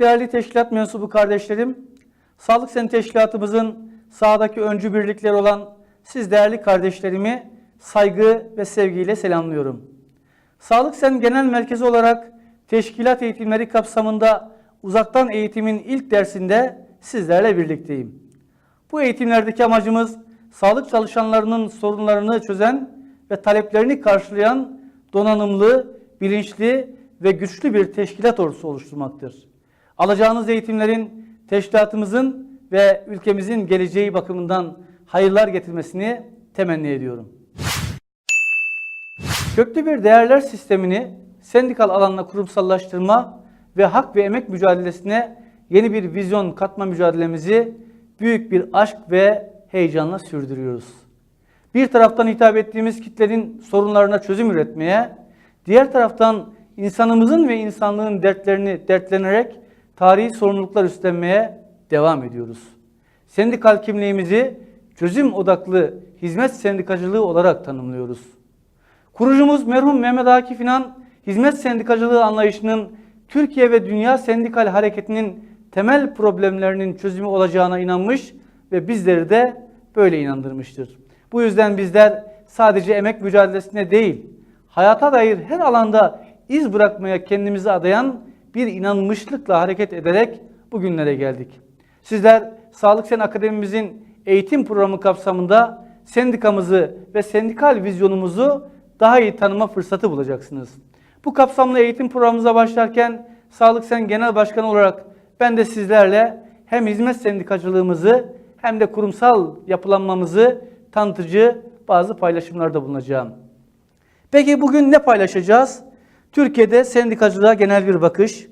Değerli teşkilat mensubu kardeşlerim, Sağlık Sen Teşkilatımızın sahadaki öncü birlikleri olan siz değerli kardeşlerimi saygı ve sevgiyle selamlıyorum. Sağlık Sen Genel Merkezi olarak teşkilat eğitimleri kapsamında uzaktan eğitimin ilk dersinde sizlerle birlikteyim. Bu eğitimlerdeki amacımız sağlık çalışanlarının sorunlarını çözen ve taleplerini karşılayan donanımlı, bilinçli ve güçlü bir teşkilat ordusu oluşturmaktır. Alacağınız eğitimlerin teşkilatımızın ve ülkemizin geleceği bakımından hayırlar getirmesini temenni ediyorum. Köklü bir değerler sistemini sendikal alanla kurumsallaştırma ve hak ve emek mücadelesine yeni bir vizyon katma mücadelemizi büyük bir aşk ve heyecanla sürdürüyoruz. Bir taraftan hitap ettiğimiz kitlerin sorunlarına çözüm üretmeye, diğer taraftan insanımızın ve insanlığın dertlerini dertlenerek tarihi sorumluluklar üstlenmeye devam ediyoruz. Sendikal kimliğimizi çözüm odaklı hizmet sendikacılığı olarak tanımlıyoruz. Kurucumuz merhum Mehmet Akif İnan, hizmet sendikacılığı anlayışının Türkiye ve dünya sendikal hareketinin temel problemlerinin çözümü olacağına inanmış ve bizleri de böyle inandırmıştır. Bu yüzden bizler sadece emek mücadelesine değil, hayata dair her alanda iz bırakmaya kendimizi adayan bir inanmışlıkla hareket ederek bugünlere geldik. Sizler Sağlık Sen Akademimizin eğitim programı kapsamında sendikamızı ve sendikal vizyonumuzu daha iyi tanıma fırsatı bulacaksınız. Bu kapsamlı eğitim programımıza başlarken Sağlık Sen Genel Başkanı olarak ben de sizlerle hem hizmet sendikacılığımızı hem de kurumsal yapılanmamızı tanıtıcı bazı paylaşımlarda bulunacağım. Peki bugün ne paylaşacağız? Türkiye'de sendikacılığa genel bir bakış,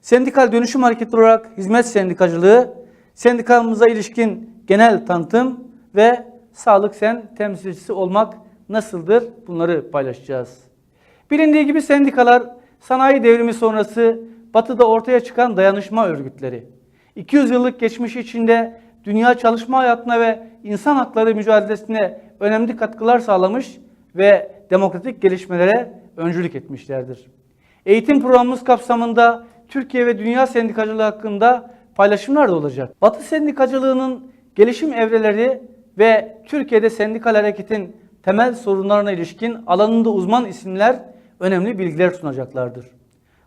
sendikal dönüşüm hareketi olarak hizmet sendikacılığı, sendikamıza ilişkin genel tanıtım ve sağlık sen temsilcisi olmak nasıldır? Bunları paylaşacağız. Bilindiği gibi sendikalar sanayi devrimi sonrası batıda ortaya çıkan dayanışma örgütleri. 200 yıllık geçmiş içinde dünya çalışma hayatına ve insan hakları mücadelesine önemli katkılar sağlamış ve demokratik gelişmelere öncülük etmişlerdir. Eğitim programımız kapsamında Türkiye ve dünya sendikacılığı hakkında paylaşımlar da olacak. Batı sendikacılığının gelişim evreleri ve Türkiye'de sendikal hareketin temel sorunlarına ilişkin alanında uzman isimler önemli bilgiler sunacaklardır.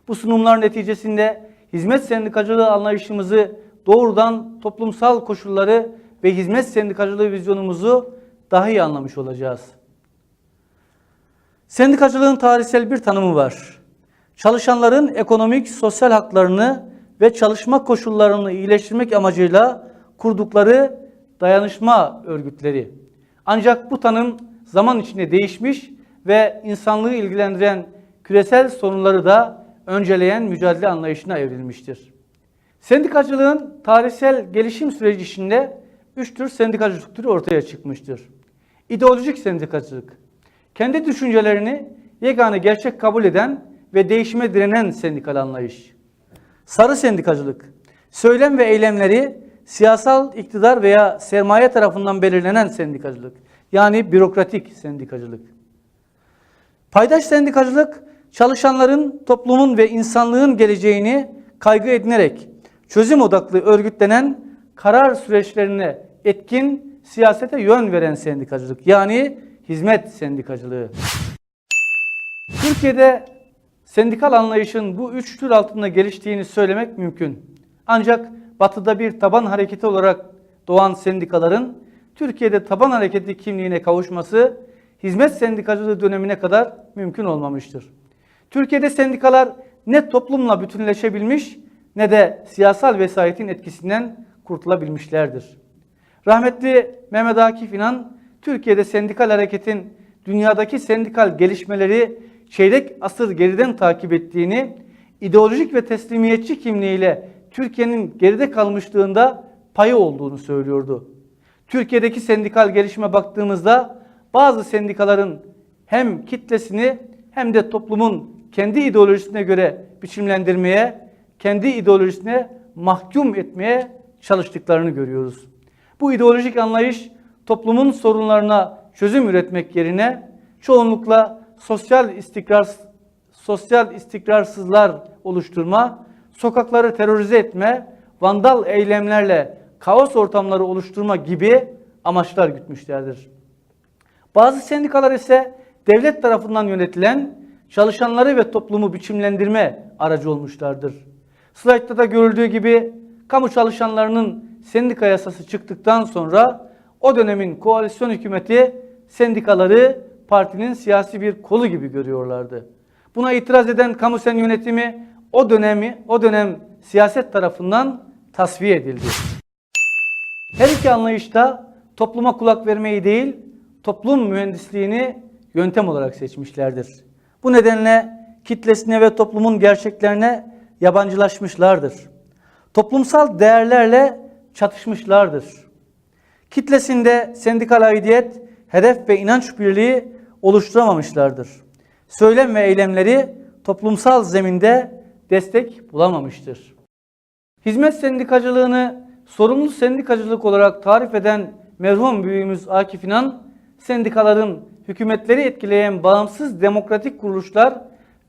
Bu sunumlar neticesinde hizmet sendikacılığı anlayışımızı doğrudan toplumsal koşulları ve hizmet sendikacılığı vizyonumuzu daha iyi anlamış olacağız. Sendikacılığın tarihsel bir tanımı var. Çalışanların ekonomik, sosyal haklarını ve çalışma koşullarını iyileştirmek amacıyla kurdukları dayanışma örgütleri. Ancak bu tanım zaman içinde değişmiş ve insanlığı ilgilendiren küresel sorunları da önceleyen mücadele anlayışına evrilmiştir. Sendikacılığın tarihsel gelişim süreci içinde üç tür sendikacılık türü ortaya çıkmıştır. İdeolojik sendikacılık, kendi düşüncelerini yegane gerçek kabul eden ve değişime direnen sendikal anlayış. Sarı sendikacılık, söylem ve eylemleri siyasal iktidar veya sermaye tarafından belirlenen sendikacılık. Yani bürokratik sendikacılık. Paydaş sendikacılık, çalışanların, toplumun ve insanlığın geleceğini kaygı edinerek çözüm odaklı örgütlenen karar süreçlerine etkin siyasete yön veren sendikacılık. Yani hizmet sendikacılığı. Türkiye'de sendikal anlayışın bu üç tür altında geliştiğini söylemek mümkün. Ancak batıda bir taban hareketi olarak doğan sendikaların Türkiye'de taban hareketi kimliğine kavuşması hizmet sendikacılığı dönemine kadar mümkün olmamıştır. Türkiye'de sendikalar ne toplumla bütünleşebilmiş ne de siyasal vesayetin etkisinden kurtulabilmişlerdir. Rahmetli Mehmet Akif İnan, Türkiye'de sendikal hareketin dünyadaki sendikal gelişmeleri çeyrek asır geriden takip ettiğini, ideolojik ve teslimiyetçi kimliğiyle Türkiye'nin geride kalmışlığında payı olduğunu söylüyordu. Türkiye'deki sendikal gelişime baktığımızda bazı sendikaların hem kitlesini hem de toplumun kendi ideolojisine göre biçimlendirmeye, kendi ideolojisine mahkum etmeye çalıştıklarını görüyoruz. Bu ideolojik anlayış toplumun sorunlarına çözüm üretmek yerine çoğunlukla sosyal istikrar sosyal istikrarsızlar oluşturma, sokakları terörize etme, vandal eylemlerle kaos ortamları oluşturma gibi amaçlar gütmüşlerdir. Bazı sendikalar ise devlet tarafından yönetilen çalışanları ve toplumu biçimlendirme aracı olmuşlardır. Slaytta da görüldüğü gibi kamu çalışanlarının sendika yasası çıktıktan sonra o dönemin koalisyon hükümeti sendikaları partinin siyasi bir kolu gibi görüyorlardı. Buna itiraz eden kamu sen yönetimi o dönemi o dönem siyaset tarafından tasfiye edildi. Her iki anlayışta topluma kulak vermeyi değil, toplum mühendisliğini yöntem olarak seçmişlerdir. Bu nedenle kitlesine ve toplumun gerçeklerine yabancılaşmışlardır. Toplumsal değerlerle çatışmışlardır. Kitlesinde sendikal aidiyet, hedef ve inanç birliği oluşturamamışlardır. Söylem ve eylemleri toplumsal zeminde destek bulamamıştır. Hizmet sendikacılığını sorumlu sendikacılık olarak tarif eden merhum büyüğümüz Akif İnan, sendikaların hükümetleri etkileyen bağımsız demokratik kuruluşlar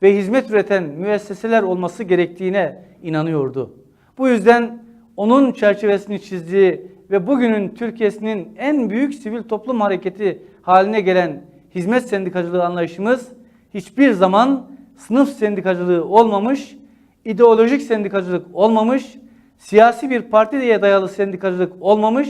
ve hizmet üreten müesseseler olması gerektiğine inanıyordu. Bu yüzden onun çerçevesini çizdiği ve bugünün Türkiye'sinin en büyük sivil toplum hareketi haline gelen hizmet sendikacılığı anlayışımız hiçbir zaman sınıf sendikacılığı olmamış, ideolojik sendikacılık olmamış, siyasi bir partiye dayalı sendikacılık olmamış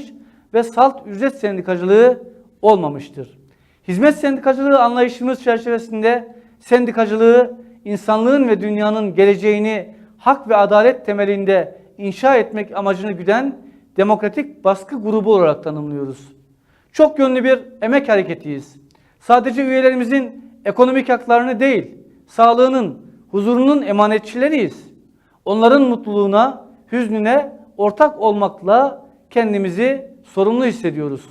ve salt ücret sendikacılığı olmamıştır. Hizmet sendikacılığı anlayışımız çerçevesinde sendikacılığı insanlığın ve dünyanın geleceğini hak ve adalet temelinde inşa etmek amacını güden demokratik baskı grubu olarak tanımlıyoruz. Çok yönlü bir emek hareketiyiz. Sadece üyelerimizin ekonomik haklarını değil, sağlığının, huzurunun emanetçileriyiz. Onların mutluluğuna, hüznüne ortak olmakla kendimizi sorumlu hissediyoruz.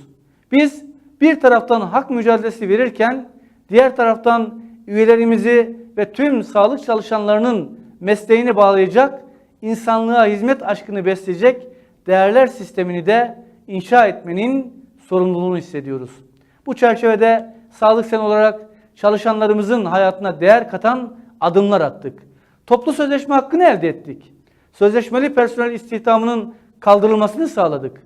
Biz bir taraftan hak mücadelesi verirken diğer taraftan üyelerimizi ve tüm sağlık çalışanlarının mesleğini bağlayacak, insanlığa hizmet aşkını besleyecek değerler sistemini de inşa etmenin sorumluluğunu hissediyoruz. Bu çerçevede Sağlık Sen olarak çalışanlarımızın hayatına değer katan adımlar attık. Toplu sözleşme hakkını elde ettik. Sözleşmeli personel istihdamının kaldırılmasını sağladık.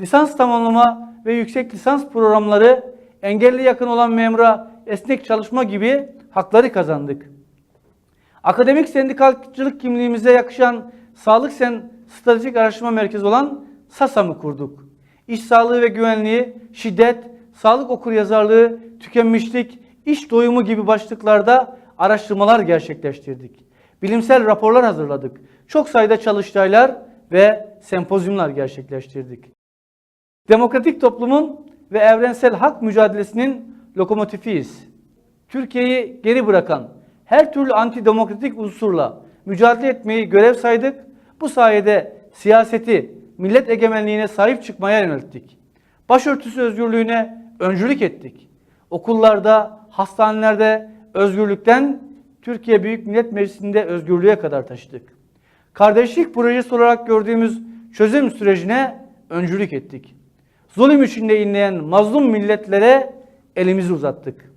Lisans tamamlama ve yüksek lisans programları engelli yakın olan memura esnek çalışma gibi hakları kazandık. Akademik sendikalcılık kimliğimize yakışan Sağlık Sen Stratejik Araştırma Merkezi olan SASAM'ı kurduk. İş sağlığı ve güvenliği, şiddet, sağlık okuryazarlığı, tükenmişlik, iş doyumu gibi başlıklarda araştırmalar gerçekleştirdik. Bilimsel raporlar hazırladık. Çok sayıda çalıştaylar ve sempozyumlar gerçekleştirdik. Demokratik toplumun ve evrensel hak mücadelesinin lokomotifiyiz. Türkiye'yi geri bırakan her türlü antidemokratik unsurla mücadele etmeyi görev saydık. Bu sayede siyaseti millet egemenliğine sahip çıkmaya yönelttik. Başörtüsü özgürlüğüne öncülük ettik. Okullarda, hastanelerde özgürlükten Türkiye Büyük Millet Meclisi'nde özgürlüğe kadar taşıdık. Kardeşlik projesi olarak gördüğümüz çözüm sürecine öncülük ettik. Zulüm içinde inleyen mazlum milletlere elimizi uzattık.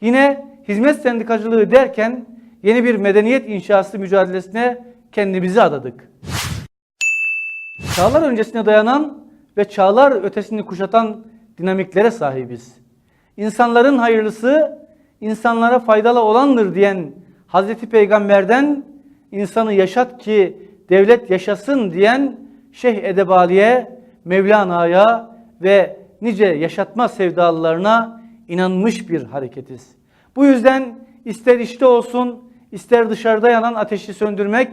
Yine hizmet sendikacılığı derken yeni bir medeniyet inşası mücadelesine kendimizi adadık. Çağlar öncesine dayanan ve çağlar ötesini kuşatan dinamiklere sahibiz. İnsanların hayırlısı insanlara faydalı olandır diyen Hazreti Peygamber'den insanı yaşat ki devlet yaşasın diyen Şeyh Edebali'ye, Mevlana'ya ve nice yaşatma sevdalılarına inanmış bir hareketiz. Bu yüzden ister işte olsun, ister dışarıda yanan ateşi söndürmek,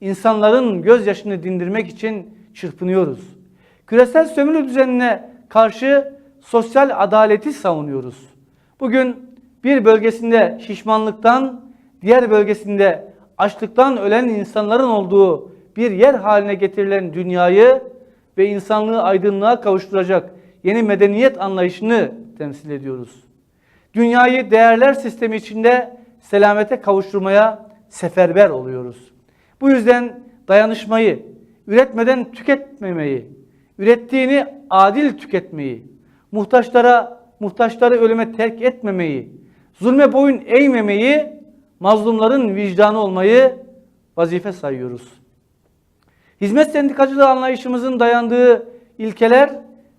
insanların gözyaşını dindirmek için çırpınıyoruz. Küresel sömürü düzenine karşı sosyal adaleti savunuyoruz. Bugün bir bölgesinde şişmanlıktan, diğer bölgesinde açlıktan ölen insanların olduğu bir yer haline getirilen dünyayı ve insanlığı aydınlığa kavuşturacak yeni medeniyet anlayışını temsil ediyoruz. Dünyayı değerler sistemi içinde selamete kavuşturmaya seferber oluyoruz. Bu yüzden dayanışmayı, üretmeden tüketmemeyi, ürettiğini adil tüketmeyi, muhtaçlara muhtaçları ölüme terk etmemeyi, zulme boyun eğmemeyi, mazlumların vicdanı olmayı vazife sayıyoruz. Hizmet sendikacılığı anlayışımızın dayandığı ilkeler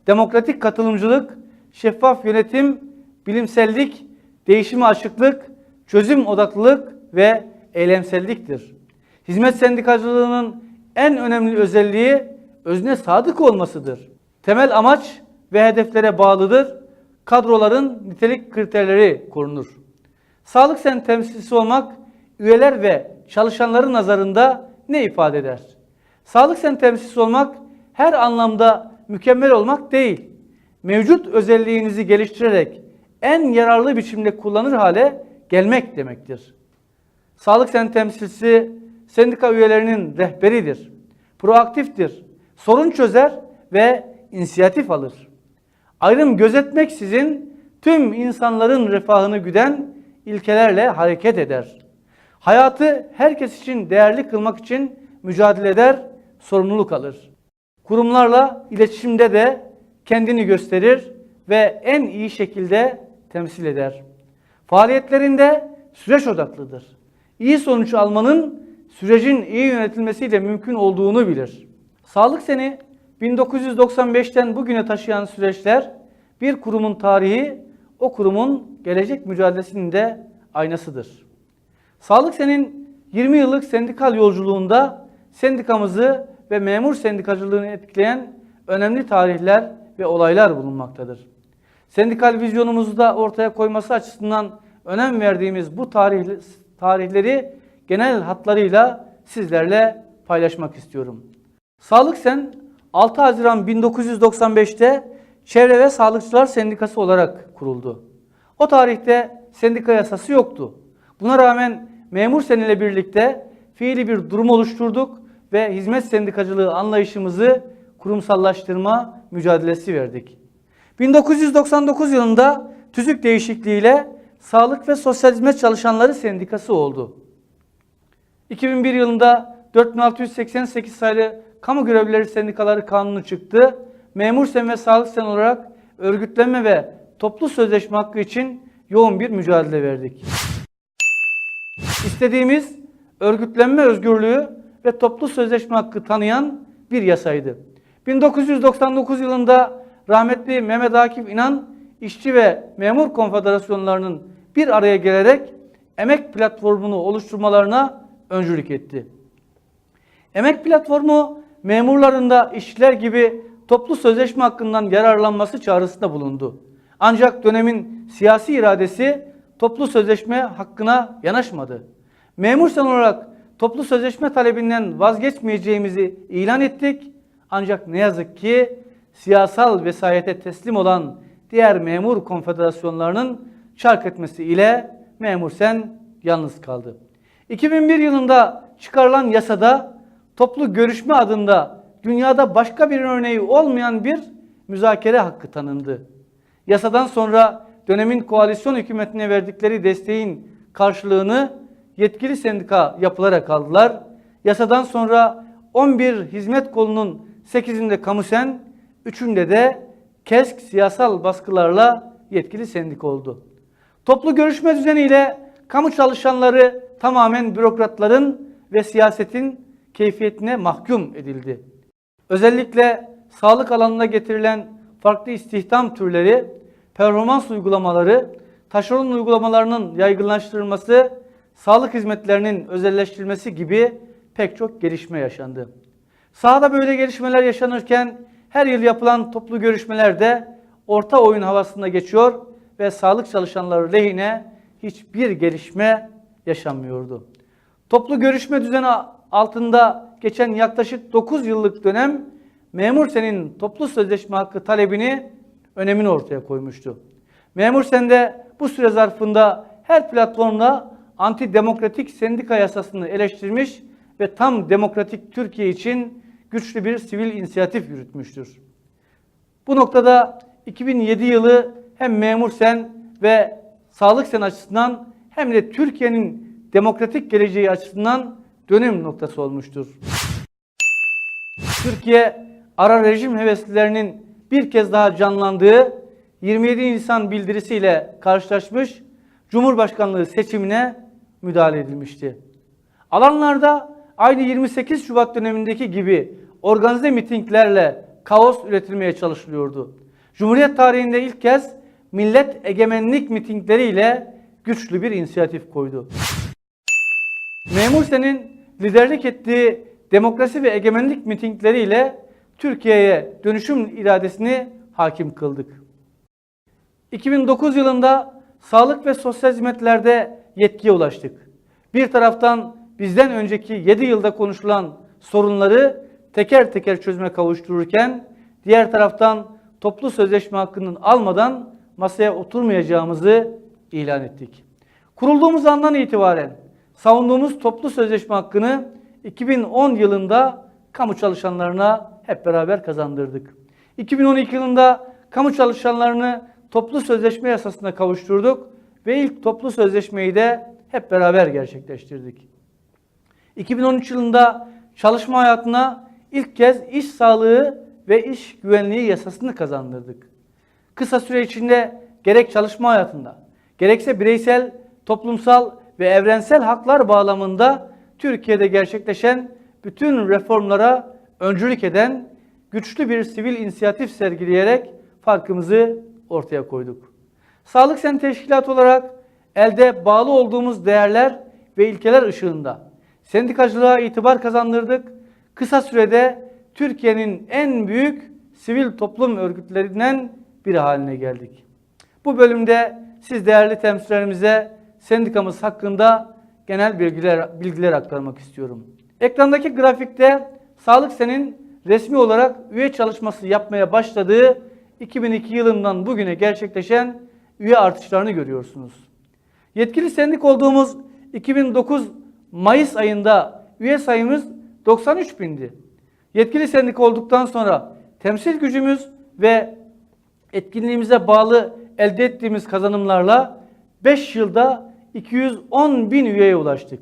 demokratik katılımcılık, şeffaf yönetim, bilimsellik, değişime açıklık, çözüm odaklılık ve eylemselliktir. Hizmet sendikacılığının en önemli özelliği özne sadık olmasıdır. Temel amaç ve hedeflere bağlıdır. Kadroların nitelik kriterleri korunur. Sağlık sen temsilcisi olmak üyeler ve çalışanların nazarında ne ifade eder? Sağlık sen temsilcisi olmak her anlamda mükemmel olmak değil. Mevcut özelliğinizi geliştirerek en yararlı biçimde kullanır hale gelmek demektir. Sağlık sen temsilcisi sendika üyelerinin rehberidir. Proaktiftir. Sorun çözer ve inisiyatif alır. Ayrım gözetmeksizin tüm insanların refahını güden ilkelerle hareket eder. Hayatı herkes için değerli kılmak için mücadele eder, sorumluluk alır. Kurumlarla iletişimde de kendini gösterir ve en iyi şekilde temsil eder. Faaliyetlerinde süreç odaklıdır. İyi sonuç almanın sürecin iyi yönetilmesiyle mümkün olduğunu bilir. Sağlık seni 1995'ten bugüne taşıyan süreçler bir kurumun tarihi o kurumun gelecek mücadelesinin de aynasıdır. Sağlık senin 20 yıllık sendikal yolculuğunda sendikamızı ve memur sendikacılığını etkileyen önemli tarihler ve olaylar bulunmaktadır. Sendikal vizyonumuzu da ortaya koyması açısından önem verdiğimiz bu tarih, tarihleri genel hatlarıyla sizlerle paylaşmak istiyorum. Sağlık Sen 6 Haziran 1995'te Çevre ve Sağlıkçılar Sendikası olarak kuruldu. O tarihte sendika yasası yoktu. Buna rağmen memur sen ile birlikte fiili bir durum oluşturduk ve hizmet sendikacılığı anlayışımızı kurumsallaştırma mücadelesi verdik. 1999 yılında tüzük değişikliğiyle Sağlık ve Sosyal Hizmet Çalışanları Sendikası oldu. 2001 yılında 4688 sayılı Kamu Görevlileri Sendikaları Kanunu çıktı. Memur sen ve sağlık sen olarak örgütlenme ve toplu sözleşme hakkı için yoğun bir mücadele verdik. İstediğimiz örgütlenme özgürlüğü ve toplu sözleşme hakkı tanıyan bir yasaydı. 1999 yılında rahmetli Mehmet Akif İnan işçi ve memur konfederasyonlarının bir araya gelerek emek platformunu oluşturmalarına öncülük etti. Emek platformu memurların da işçiler gibi toplu sözleşme hakkından yararlanması çağrısında bulundu. Ancak dönemin siyasi iradesi toplu sözleşme hakkına yanaşmadı. Memur sen olarak toplu sözleşme talebinden vazgeçmeyeceğimizi ilan ettik. Ancak ne yazık ki siyasal vesayete teslim olan diğer memur konfederasyonlarının çark etmesi ile memur sen yalnız kaldı. 2001 yılında çıkarılan yasada toplu görüşme adında dünyada başka bir örneği olmayan bir müzakere hakkı tanındı. Yasadan sonra dönemin koalisyon hükümetine verdikleri desteğin karşılığını yetkili sendika yapılarak aldılar. Yasadan sonra 11 hizmet kolunun 8'inde kamusen, 3'ünde de KESK siyasal baskılarla yetkili sendika oldu. Toplu görüşme düzeniyle kamu çalışanları tamamen bürokratların ve siyasetin keyfiyetine mahkum edildi. Özellikle sağlık alanına getirilen farklı istihdam türleri, performans uygulamaları, taşeron uygulamalarının yaygınlaştırılması, sağlık hizmetlerinin özelleştirilmesi gibi pek çok gelişme yaşandı. Sahada böyle gelişmeler yaşanırken her yıl yapılan toplu görüşmelerde orta oyun havasında geçiyor ve sağlık çalışanları lehine hiçbir gelişme yaşanmıyordu. Toplu görüşme düzeni altında geçen yaklaşık 9 yıllık dönem memur senin toplu sözleşme hakkı talebini önemini ortaya koymuştu. Memur sen de bu süre zarfında her platformda antidemokratik sendika yasasını eleştirmiş ve tam demokratik Türkiye için güçlü bir sivil inisiyatif yürütmüştür. Bu noktada 2007 yılı hem memur sen ve sağlık sen açısından hem de Türkiye'nin demokratik geleceği açısından dönüm noktası olmuştur. Türkiye ara rejim heveslilerinin bir kez daha canlandığı 27 Nisan bildirisiyle karşılaşmış Cumhurbaşkanlığı seçimine müdahale edilmişti. Alanlarda aynı 28 Şubat dönemindeki gibi organize mitinglerle kaos üretilmeye çalışılıyordu. Cumhuriyet tarihinde ilk kez millet egemenlik mitingleriyle güçlü bir inisiyatif koydu. Memur Sen'in liderlik ettiği demokrasi ve egemenlik mitingleriyle Türkiye'ye dönüşüm iradesini hakim kıldık. 2009 yılında sağlık ve sosyal hizmetlerde yetkiye ulaştık. Bir taraftan bizden önceki 7 yılda konuşulan sorunları teker teker çözüme kavuştururken diğer taraftan toplu sözleşme hakkının almadan masaya oturmayacağımızı ilan ettik. Kurulduğumuz andan itibaren savunduğumuz toplu sözleşme hakkını 2010 yılında kamu çalışanlarına hep beraber kazandırdık. 2012 yılında kamu çalışanlarını toplu sözleşme yasasına kavuşturduk ve ilk toplu sözleşmeyi de hep beraber gerçekleştirdik. 2013 yılında çalışma hayatına ilk kez iş sağlığı ve iş güvenliği yasasını kazandırdık. Kısa süre içinde gerek çalışma hayatında, gerekse bireysel, toplumsal ve evrensel haklar bağlamında Türkiye'de gerçekleşen bütün reformlara öncülük eden güçlü bir sivil inisiyatif sergileyerek farkımızı ortaya koyduk. Sağlık Sen Teşkilatı olarak elde bağlı olduğumuz değerler ve ilkeler ışığında sendikacılığa itibar kazandırdık. Kısa sürede Türkiye'nin en büyük sivil toplum örgütlerinden biri haline geldik. Bu bölümde siz değerli temsilcilerimize sendikamız hakkında genel bilgiler, bilgiler aktarmak istiyorum. Ekrandaki grafikte Sağlık Sen'in resmi olarak üye çalışması yapmaya başladığı 2002 yılından bugüne gerçekleşen üye artışlarını görüyorsunuz. Yetkili sendik olduğumuz 2009 Mayıs ayında üye sayımız 93 bindi. Yetkili sendik olduktan sonra temsil gücümüz ve etkinliğimize bağlı elde ettiğimiz kazanımlarla 5 yılda 210 bin üyeye ulaştık.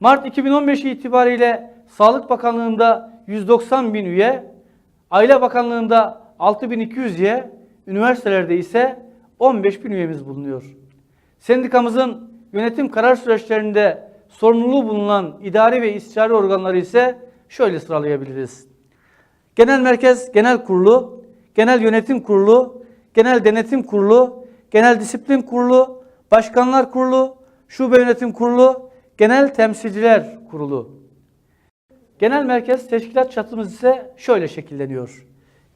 Mart 2015 itibariyle Sağlık Bakanlığı'nda 190 bin üye, Aile Bakanlığı'nda 6200 üye, üniversitelerde ise 15 bin üyemiz bulunuyor. Sendikamızın yönetim karar süreçlerinde sorumluluğu bulunan idari ve istişare organları ise şöyle sıralayabiliriz. Genel Merkez Genel Kurulu, Genel Yönetim Kurulu, Genel Denetim Kurulu, Genel Disiplin Kurulu, Başkanlar Kurulu, Şube Yönetim Kurulu, Genel Temsilciler Kurulu. Genel merkez teşkilat çatımız ise şöyle şekilleniyor.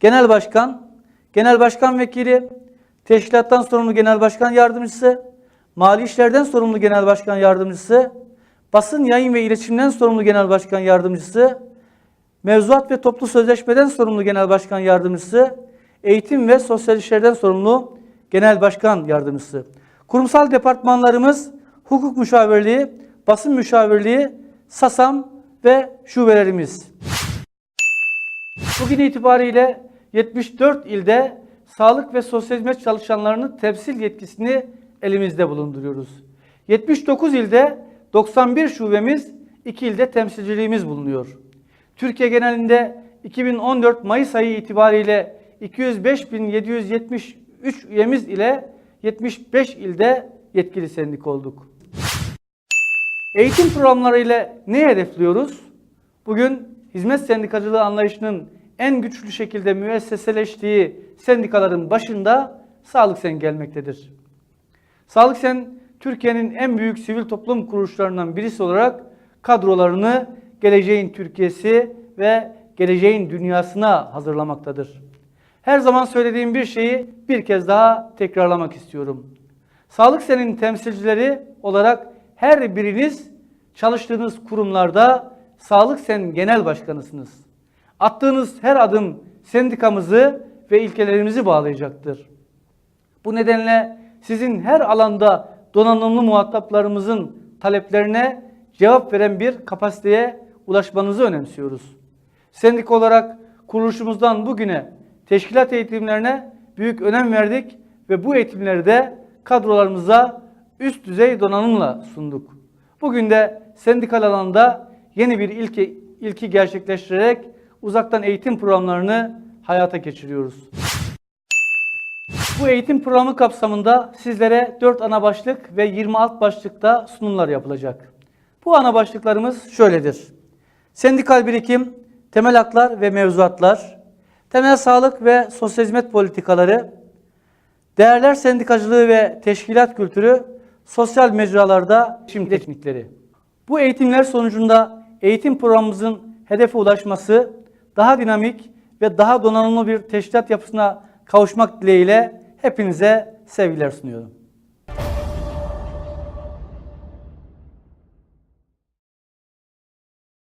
Genel başkan, genel başkan vekili, teşkilattan sorumlu genel başkan yardımcısı, mali işlerden sorumlu genel başkan yardımcısı, basın yayın ve iletişimden sorumlu genel başkan yardımcısı, mevzuat ve toplu sözleşmeden sorumlu genel başkan yardımcısı, eğitim ve sosyal işlerden sorumlu genel başkan yardımcısı. Kurumsal departmanlarımız hukuk müşavirliği, basın müşavirliği, SASAM ve şubelerimiz. Bugün itibariyle 74 ilde sağlık ve sosyal hizmet çalışanlarının temsil yetkisini elimizde bulunduruyoruz. 79 ilde 91 şubemiz, 2 ilde temsilciliğimiz bulunuyor. Türkiye genelinde 2014 Mayıs ayı itibariyle 205.773 üyemiz ile 75 ilde yetkili sendik olduk. Eğitim programları ile ne hedefliyoruz? Bugün hizmet sendikacılığı anlayışının en güçlü şekilde müesseseleştiği sendikaların başında Sağlık Sen gelmektedir. Sağlık Sen, Türkiye'nin en büyük sivil toplum kuruluşlarından birisi olarak kadrolarını geleceğin Türkiye'si ve geleceğin dünyasına hazırlamaktadır. Her zaman söylediğim bir şeyi bir kez daha tekrarlamak istiyorum. Sağlık Sen'in temsilcileri olarak her biriniz çalıştığınız kurumlarda Sağlık Sen Genel Başkanısınız. Attığınız her adım sendikamızı ve ilkelerimizi bağlayacaktır. Bu nedenle sizin her alanda donanımlı muhataplarımızın taleplerine cevap veren bir kapasiteye ulaşmanızı önemsiyoruz. Sendik olarak kuruluşumuzdan bugüne teşkilat eğitimlerine büyük önem verdik ve bu eğitimleri de kadrolarımıza üst düzey donanımla sunduk. Bugün de sendikal alanda yeni bir ilki, ilki gerçekleştirerek uzaktan eğitim programlarını hayata geçiriyoruz. Bu eğitim programı kapsamında sizlere 4 ana başlık ve 20 alt başlıkta sunumlar yapılacak. Bu ana başlıklarımız şöyledir. Sendikal birikim, temel haklar ve mevzuatlar, temel sağlık ve sosyal hizmet politikaları, değerler sendikacılığı ve teşkilat kültürü, sosyal mecralarda iletişim teknikleri. Bu eğitimler sonucunda eğitim programımızın hedefe ulaşması, daha dinamik ve daha donanımlı bir teşkilat yapısına kavuşmak dileğiyle hepinize sevgiler sunuyorum.